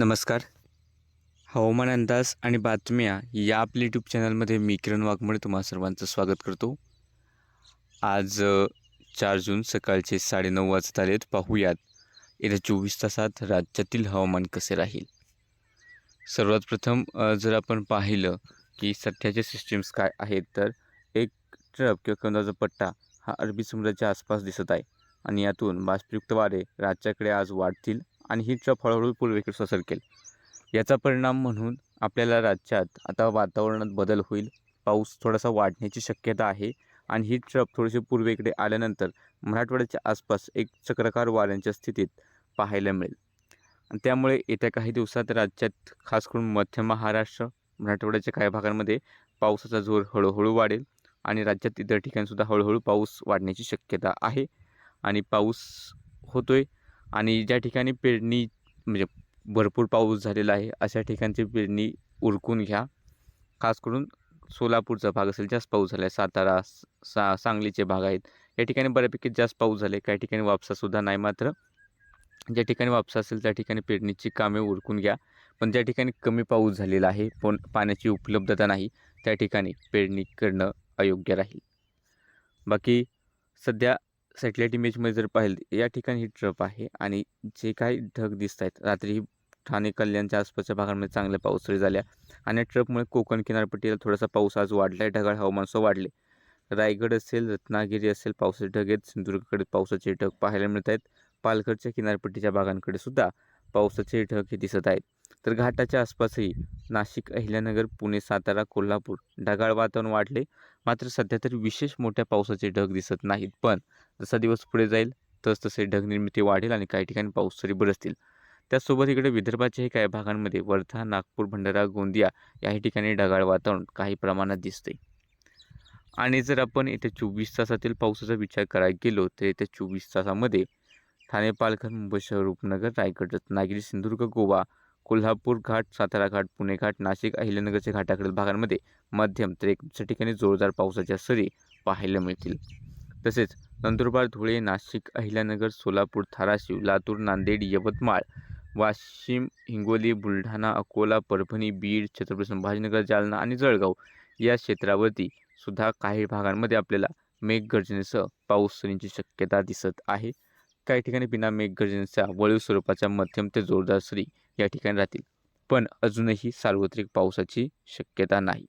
नमस्कार. हवामान अंदाज आणि बातम्या या आपल्या यूट्यूब चॅनलमध्ये मी किरण वाघमोडे तुम्हा सर्वांचं स्वागत करतो. आज चार जून सकाळचे साडेनऊ वाजत आलेत. पाहूयात. येत्या चोवीस तासात राज्यातील हवामान कसे राहील? सर्वात प्रथम जर आपण पाहिलं की सध्याचे सिस्टीम्स काय आहेत तर एक ट्रप किंवा कंदाचा पट्टा हा अरबी समुद्राच्या आसपास दिसत आहे. आणि यातून बाष्पयुक्त वारे राज्याकडे आज वाढतील. आणि ही ट्रप हळूहळू पूर्वेकडे सरकेल याचा परिणाम म्हणून आपल्याला राज्यात आता वातावरणात बदल होईल. पाऊस थोडासा वाढण्याची शक्यता आहे आणि ही ट्रप थोडीशी पूर्वेकडे आल्यानंतर मराठवाड्याच्या आसपास एक चक्राकार वाऱ्यांच्या स्थितीत पाहायला मिळेल. त्यामुळे येत्या काही दिवसात राज्यात खास करून मध्य महाराष्ट्र मराठवाड्याच्या काही भागांमध्ये पावसाचा जोर हळूहळू वाढेल आणि राज्यात इतर ठिकाणीसुद्धा हळूहळू पाऊस वाढण्याची शक्यता आहे. आणि पाऊस होतोय आणि ज्या ठिकाणी पेरणी म्हणजे भरपूर पाऊस झालेला आहे अशा ठिकाणची पेरणी उरकून घ्या. खास करून सोलापूरचा भाग असेल जास्त पाऊस झाला आहे सातारा सा सांगलीचे भाग आहेत. या ठिकाणी बऱ्यापैकी जास्त पाऊस झाले काही ठिकाणी वापसासुद्धा नाही मात्र. ज्या ठिकाणी वापसा असेल त्या ठिकाणी पेरणीची कामे उरकून घ्या. पण ज्या ठिकाणी कमी पाऊस झालेला आहे पण पाण्याची उपलब्धता नाही त्या ठिकाणी पेरणी करणं अयोग्य राहील. बाकी सध्या सॅटेलाईट इमेजमध्ये जर पाहिलं या ठिकाणी ही ट्रप आहे आणि जे काही ढग दिसत आहेत रात्री ठाणे कल्याणच्या आसपासच्या भागांमध्ये चांगल्या पावसाळी झाल्या आणि या ट्रपमुळे कोकण किनारपट्टीला थोडासा पाऊस आज वाढला आहे ढगाळ हवामान सो वाढले. रायगड असेल रत्नागिरी असेल पावसाचे ढग आहेत सिंधुदुर्गकडे पावसाचे ढग पाहायला मिळत आहेत. पालघरच्या किनारपट्टीच्या भागांकडे सुद्धा पावसाचे ढग हे दिसत आहेत. तर घाटाच्या आसपासही नाशिक अहिल्यानगर पुणे सातारा कोल्हापूर ढगाळ वातावरण वाढले. मात्र सध्या तरी विशेष मोठ्या पावसाचे ढग दिसत नाहीत. पण जसा दिवस पुढे जाईल तस तसे ढग निर्मिती वाढेल आणि काही ठिकाणी पाऊस तरी बरसतील. त्याचसोबत इकडे विदर्भाच्याही काही भागांमध्ये वर्धा नागपूर भंडारा गोंदिया याही ठिकाणी ढगाळ वातावरण काही प्रमाणात दिसते. आणि जर आपण येत्या चोवीस तासातील पावसाचा विचार करायला गेलो तर येत्या चोवीस तासामध्ये ठाणे पालघर मुंबई शहर उपनगर रायगड रत्नागिरी सिंधुदुर्ग गोवा कोल्हापूर घाट सातारा घाट पुणे घाट नाशिक अहिल्यानगरच्या घाटाकडील भागांमध्ये मध्यम तर एकच्या ठिकाणी जोरदार पावसाच्या सरी पाहायला मिळतील. तसेच नंदुरबार धुळे नाशिक अहिल्यानगर सोलापूर धाराशिव लातूर नांदेड यवतमाळ वाशिम हिंगोली बुलढाणा अकोला परभणी बीड छत्रपती संभाजीनगर जालना आणि जळगाव या क्षेत्रावरती सुद्धा काही भागांमध्ये आपल्याला मेघगर्जनेसह पाऊस सरींची शक्यता दिसत आहे. काही ठिकाणी बिना मेघगर्जनेच्या वळीव स्वरूपाच्या मध्यम ते जोरदार सरी या ठिकाणी राहतील. पण अजूनही सार्वत्रिक पावसाची शक्यता नाही.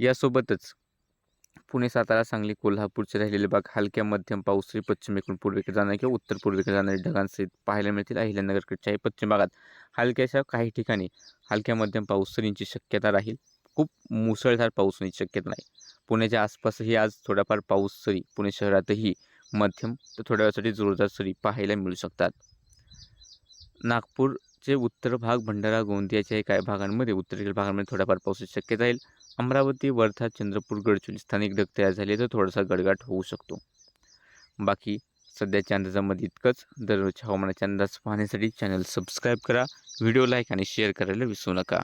यासोबतच पुणे सातारा सांगली कोल्हापूरचे राहिलेले भाग हलक्या मध्यम पाऊस पश्चिमेकडून पूर्वेकडे जाणारे किंवा उत्तर पूर्वेकडे जाणारे ढगांसहित पाहायला मिळतील. अहिल्यानगरकडच्याही पश्चिम भागात हलक्याशा काही ठिकाणी हलक्या मध्यम पाऊस शक्यता राहील. खूप मुसळधार पाऊस होण्याची शक्यता नाही. पुण्याच्या आसपासही आज थोडाफार पाऊस सरी पुणे शहरातही मध्यम तर थोड्या वेळासाठी जोरदार सरी पाहायला मिळू शकतात. नागपूर जे उत्तर भाग भंडारा गोंदियाच्या काही भागांमध्ये उत्तरेकडील भागांमध्ये थोड्याफार पावसाची शक्यता येईल अमरावती वर्धा चंद्रपूर गडचिरोली स्थानिक ढग तयार झाले तर थोडासा गडगाट होऊ शकतो. बाकी सध्याच्या अंदाजामध्ये इतकंच. दररोजच्या हवामानाचा अंदाज पाहण्यासाठी चॅनल सबस्क्राईब करा. व्हिडिओ लाईक आणि शेअर करायला विसरू नका.